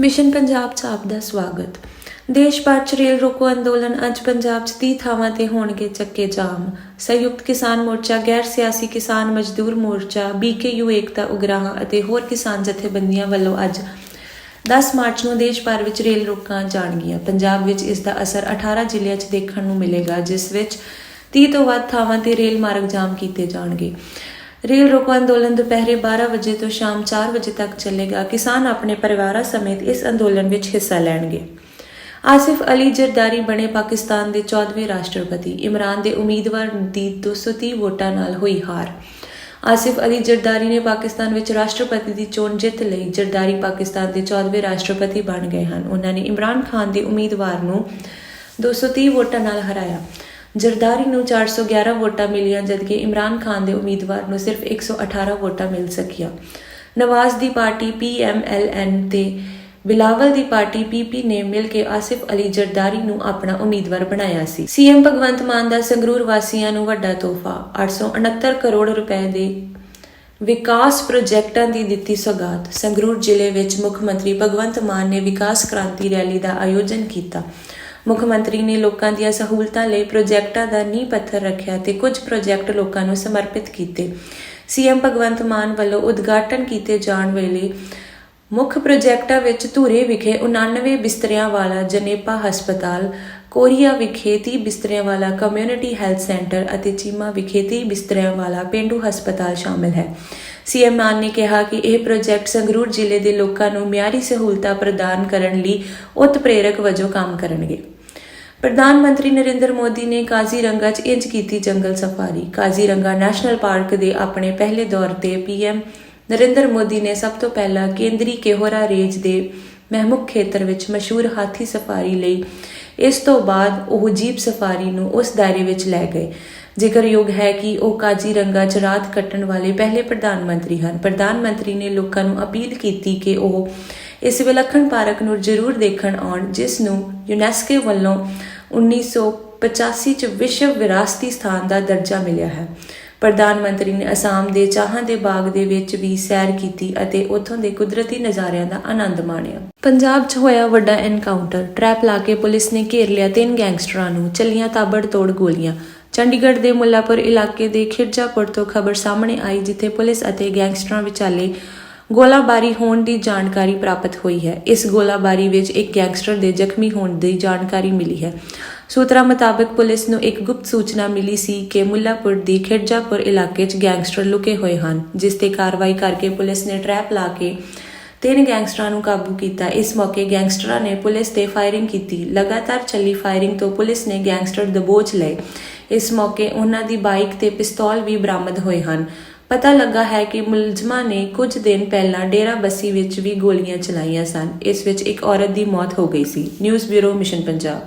Mission Punjab 'ਚ ਆਪ ਦਾ ਸਵਾਗਤ। ਦੇਸ਼ ਭਰ 'ਚ ਰੇਲ ਰੋਕੋ ਅੰਦੋਲਨ ਅੱਜ ਪੰਜਾਬ 'ਚ 30 ਥਾਵਾਂ ਤੇ ਹੋਣਗੇ ਚੱਕੇ ਜਾਮ। ਸੰਯੁਕਤ ਕਿਸਾਨ ਮੋਰਚਾ, ਗੈਰ ਸਿਆਸੀ ਕਿਸਾਨ ਮਜ਼ਦੂਰ ਮੋਰਚਾ ਬੀਕੇਯੂ ਏਕਤਾ ਉਗਰਾਹਾਂ ਅਤੇ ਹੋਰ ਕਿਸਾਨ ਜਥੇਬੰਦੀਆਂ ਵੱਲੋਂ ਅੱਜ 10 ਮਾਰਚ ਨੂੰ ਦੇਸ਼ ਭਰ ਵਿੱਚ ਰੇਲ ਰੋਕਾਂ ਜਾਣਗੀਆਂ। ਪੰਜਾਬ ਵਿੱਚ ਇਸ ਦਾ ਅਸਰ 18 ਜ਼ਿਲ੍ਹਿਆਂ 'ਚ ਦੇਖਣ ਨੂੰ ਮਿਲੇਗਾ, ਜਿਸ ਵਿੱਚ 30 ਤੋਂ ਵੱਧ ਥਾਵਾਂ ਤੇ ਰੇਲ ਮਾਰਗ ਜਾਮ ਕੀਤੇ ਜਾਣਗੇ। ਰੇਲ ਰੋਕੋ ਅੰਦੋਲਨ ਦੁਪਹਿਰੇ 12 ਵਜੇ ਤੋਂ ਸ਼ਾਮ 4 ਵਜੇ ਤੱਕ ਚੱਲੇਗਾ। ਕਿਸਾਨ ਆਪਣੇ ਪਰਿਵਾਰਾਂ ਸਮੇਤ ਇਸ ਅੰਦੋਲਨ ਵਿੱਚ ਹਿੱਸਾ ਲੈਣਗੇ। ਆਸਿਫ ਅਲੀ ਜਰਦਾਰੀ ਬਣੇ ਪਾਕਿਸਤਾਨ ਦੇ 14ਵੇਂ ਰਾਸ਼ਟਰਪਤੀ। ਇਮਰਾਨ ਦੇ ਉਮੀਦਵਾਰ ਦੀ 230 ਵੋਟਾਂ ਨਾਲ ਹੋਈ ਹਾਰ। ਆਸਿਫ ਅਲੀ ਜਰਦਾਰੀ ਨੇ ਪਾਕਿਸਤਾਨ ਵਿੱਚ ਰਾਸ਼ਟਰਪਤੀ ਦੀ ਚੋਣ ਜਿੱਤ ਲਈ ਜਰਦਾਰੀ ਪਾਕਿਸਤਾਨ ਦੇ 14ਵੇਂ ਰਾਸ਼ਟਰਪਤੀ ਬਣ ਗਏ ਹਨ। ਉਹਨਾਂ ਨੇ ਇਮਰਾਨ ਖਾਨ ਦੇ ਉਮੀਦਵਾਰ ਨੂੰ 230 ਵੋਟਾਂ ਨਾਲ ਹਰਾਇਆ। ਜਰਦਾਰੀ ਨੂੰ 411 ਵੋਟਾਂ ਮਿਲੀਆਂ, ਜਦਕਿ ਇਮਰਾਨ ਖਾਨ ਦੇ ਉਮੀਦਵਾਰ ਨੂੰ ਸਿਰਫ 118 ਵੋਟਾਂ ਮਿਲ ਸਕੀਆਂ। ਨਵਾਜ਼ ਦੀ ਪਾਰਟੀ ਪੀਐਮਐਲਐਨ ਤੇ ਬਿਲਾਵਲ ਦੀ ਪਾਰਟੀ ਪੀਪੀ ਨੇ ਮਿਲ ਕੇ ਆਸਿਫ ਅਲੀ ਜਰਦਾਰੀ ਨੂੰ ਆਪਣਾ ਉਮੀਦਵਾਰ ਬਣਾਇਆ ਸੀ। ਸੀਐਮ ਭਗਵੰਤ ਮਾਨ ਦਾ ਸੰਗਰੂਰ ਵਾਸੀਆਂ ਨੂੰ ਵੱਡਾ ਤੋਹਫਾ 869 ਕਰੋੜ ਰੁਪਏ ਦੇ ਵਿਕਾਸ ਪ੍ਰੋਜੈਕਟਾਂ ਦੀ ਦਿੱਤੀ ਸੌਗਾਤ। ਸੰਗਰੂਰ ਜ਼ਿਲ੍ਹੇ ਵਿੱਚ ਮੁੱਖ ਮੰਤਰੀ ਭਗਵੰਤ ਮਾਨ ਨੇ ਵਿਕਾਸ ਕ੍ਰਾਂਤੀ ਰੈਲੀ ਦਾ ਆਯੋਜਨ ਕੀਤਾ। ਮੁੱਖ ਮੰਤਰੀ ਨੇ ਲੋਕਾਂ ਦੀਆਂ ਸਹੂਲਤਾਂ ਲਈ ਪ੍ਰੋਜੈਕਟਾਂ ਦਾ ਨੀਂਹ ਪੱਥਰ ਰੱਖਿਆ ਤੇ ਕੁਝ ਪ੍ਰੋਜੈਕਟ ਲੋਕਾਂ ਨੂੰ ਸਮਰਪਿਤ ਕੀਤੇ। ਸੀਐਮ ਭਗਵੰਤ ਮਾਨ ਵੱਲੋਂ ਉਦਘਾਟਨ ਕੀਤੇ ਜਾਣ ਵੇਲੇ ਮੁੱਖ ਪ੍ਰੋਜੈਕਟਾਂ ਵਿੱਚ ਧੂਰੇ ਵਿਖੇ 99 ਬਿਸਤਰਿਆਂ ਵਾਲਾ ਜਨੇਪਾ ਹਸਪਤਾਲ, ਕੋਰੀਆ ਵਿਖੇ 30 ਬਿਸਤਰਿਆਂ ਵਾਲਾ ਕਮਿਊਨਿਟੀ ਹੈਲਥ ਸੈਂਟਰ ਅਤੇ ਚੀਮਾ ਵਿਖੇ 30 ਬਿਸਤਰਿਆਂ ਵਾਲਾ ਪਿੰਡੂ ਹਸਪਤਾਲ ਸ਼ਾਮਲ ਹੈ। ਸੀਐਮ ਮਾਨ ਨੇ ਕਿਹਾ ਕਿ ਇਹ ਪ੍ਰੋਜੈਕਟ ਸੰਗਰੂਰ ਜ਼ਿਲ੍ਹੇ ਦੇ ਲੋਕਾਂ ਨੂੰ ਮਿਆਰੀ ਸਹੂਲਤਾਂ ਪ੍ਰਦਾਨ ਕਰਨ ਲਈ ਉਤਪ੍ਰੇਰਕ ਵਜੋਂ ਕੰਮ ਕਰਨਗੇ। ਪ੍ਰਧਾਨ ਮੰਤਰੀ ਨਰਿੰਦਰ ਮੋਦੀ ਨੇ ਕਾਜ਼ੀਰੰਗਾ 'ਚ ਇੰਜ ਕੀਤੀ ਜੰਗਲ ਸਫਾਰੀ। ਕਾਜ਼ੀਰੰਗਾ ਨੈਸ਼ਨਲ ਪਾਰਕ ਦੇ ਆਪਣੇ ਪਹਿਲੇ ਦੌਰ ਤੇ ਪੀਐਮ ਨਰਿੰਦਰ ਮੋਦੀ ਨੇ ਸਭ ਤੋਂ ਪਹਿਲਾਂ ਕੇਂਦਰੀ ਕੇਹੋਰਾ ਰੇਂਜ ਦੇ ਮਹਿਮੁਖ ਖੇਤਰ ਵਿੱਚ ਮਸ਼ਹੂਰ ਹਾਥੀ ਸਫਾਰੀ ਲਈ। ਇਸ ਤੋਂ ਬਾਅਦ ਉਹ ਜੀਪ ਸਫਾਰੀ ਨੂੰ ਉਸ ਦਾਇਰੇ ਵਿੱਚ ਲੈ ਗਏ। ਜ਼ਿਕਰਯੋਗ ਹੈ ਕਿ ਉਹ ਕਾਜ਼ੀਰੰਗਾ 'ਚ ਰਾਤ ਕੱਟਣ ਵਾਲੇ ਪਹਿਲੇ ਪ੍ਰਧਾਨ ਮੰਤਰੀ ਹਨ। ਪ੍ਰਧਾਨ ਮੰਤਰੀ ਨੇ ਲੋਕਾਂ ਨੂੰ ਅਪੀਲ ਕੀਤੀ ਕਿ ਉਹ ਇਸ ਵਿਲੱਖਣ ਪਾਰਕ ਨੂੰ ਜ਼ਰੂਰ ਦੇਖਣ ਆਉਣ, ਜਿਸ ਨੂੰ ਯੂਨੈਸਕੋ ਵੱਲੋਂ 1985 ਚ ਵਿਸ਼ਵ ਵਿਰਾਸਤੀ ਸਥਾਨ ਦਾ ਦਰਜਾ ਮਿਲਿਆ ਹੈ। ਪ੍ਰਧਾਨ ਮੰਤਰੀ ਨੇ ਅਸਾਮ ਦੇ ਚਾਹਾਂ ਦੇ ਬਾਗ ਦੇ ਵਿੱਚ ਵੀ ਸੈਰ ਕੀਤੀ ਅਤੇ ਉੱਥੋਂ ਦੇ ਕੁਦਰਤੀ ਨਜ਼ਾਰਿਆਂ ਦਾ ਆਨੰਦ ਮਾਣਿਆ। ਪੰਜਾਬ 'ਚ ਹੋਇਆ ਵੱਡਾ ਐਨਕਾਊਂਟਰ ਟਰੈਪ ਲਾ ਕੇ ਪੁਲਿਸ ਨੇ ਘੇਰ ਲਿਆ ਤਿੰਨ ਗੈਂਗਸਟਰਾਂ ਨੂੰ। ਚੱਲੀਆਂ ਤਾਬੜ ਤੋੜ ਗੋਲੀਆਂ। ਚੰਡੀਗੜ੍ਹ ਦੇ ਮੁੱਲਾਪੁਰ ਇਲਾਕੇ ਦੇ ਖਿਰਜਾਪੁਰ ਤੋਂ ਖਬਰ ਸਾਹਮਣੇ ਆਈ, ਜਿੱਥੇ ਪੁਲਿਸ ਅਤੇ ਗੈਂਗਸਟਰਾਂ ਵਿਚਾਲੇ ਗੋਲਾਬਾਰੀ ਹੋਣ ਦੀ ਜਾਣਕਾਰੀ ਪ੍ਰਾਪਤ ਹੋਈ ਹੈ। ਇਸ ਗੋਲਾਬਾਰੀ ਵਿੱਚ ਇੱਕ ਗੈਂਗਸਟਰ ਦੇ ਜ਼ਖਮੀ ਹੋਣ ਦੀ ਜਾਣਕਾਰੀ ਮਿਲੀ ਹੈ। ਸੂਤਰਾਂ ਮੁਤਾਬਕ ਪੁਲਿਸ ਨੂੰ ਇੱਕ ਗੁਪਤ ਸੂਚਨਾ ਮਿਲੀ ਸੀ ਕਿ ਮੁੱਲਾਪੁਰ ਦੀ ਖਿਰਜਾਪੁਰ ਇਲਾਕੇ 'ਚ ਗੈਂਗਸਟਰ ਲੁਕੇ ਹੋਏ ਹਨ, ਜਿਸ ਤੇ ਕਾਰਵਾਈ ਕਰਕੇ ਪੁਲਿਸ ਨੇ ਟਰੈਪ ਲਾ ਕੇ ਤਿੰਨ ਗੈਂਗਸਟਰਾਂ ਨੂੰ ਕਾਬੂ ਕੀਤਾ। ਇਸ ਮੌਕੇ ਗੈਂਗਸਟਰਾਂ ਨੇ ਪੁਲਿਸ ਤੇ ਫਾਇਰਿੰਗ ਕੀਤੀ। ਲਗਾਤਾਰ ਚੱਲੀ ਫਾਇਰਿੰਗ ਤੋਂ ਪੁਲਿਸ ਨੇ ਗੈਂਗਸਟਰ ਦਬੋਚ ਲਏ। ਇਸ ਮੌਕੇ ਉਹਨਾਂ ਦੀ ਬਾਈਕ ਤੇ ਪਿਸਤੌਲ ਵੀ ਬਰਾਮਦ ਹੋਏ ਹਨ। ਪਤਾ ਲੱਗਾ ਹੈ ਕਿ ਮੁਲਜ਼ਮਾਂ ਨੇ ਕੁਝ ਦਿਨ ਪਹਿਲਾਂ ਡੇਰਾ ਬੱਸੀ ਵਿੱਚ ਵੀ ਗੋਲੀਆਂ ਚਲਾਈਆਂ ਸਨ। ਇਸ ਵਿੱਚ ਇੱਕ ਔਰਤ ਦੀ ਮੌਤ ਹੋ ਗਈ ਸੀ। News bureau mission Punjab.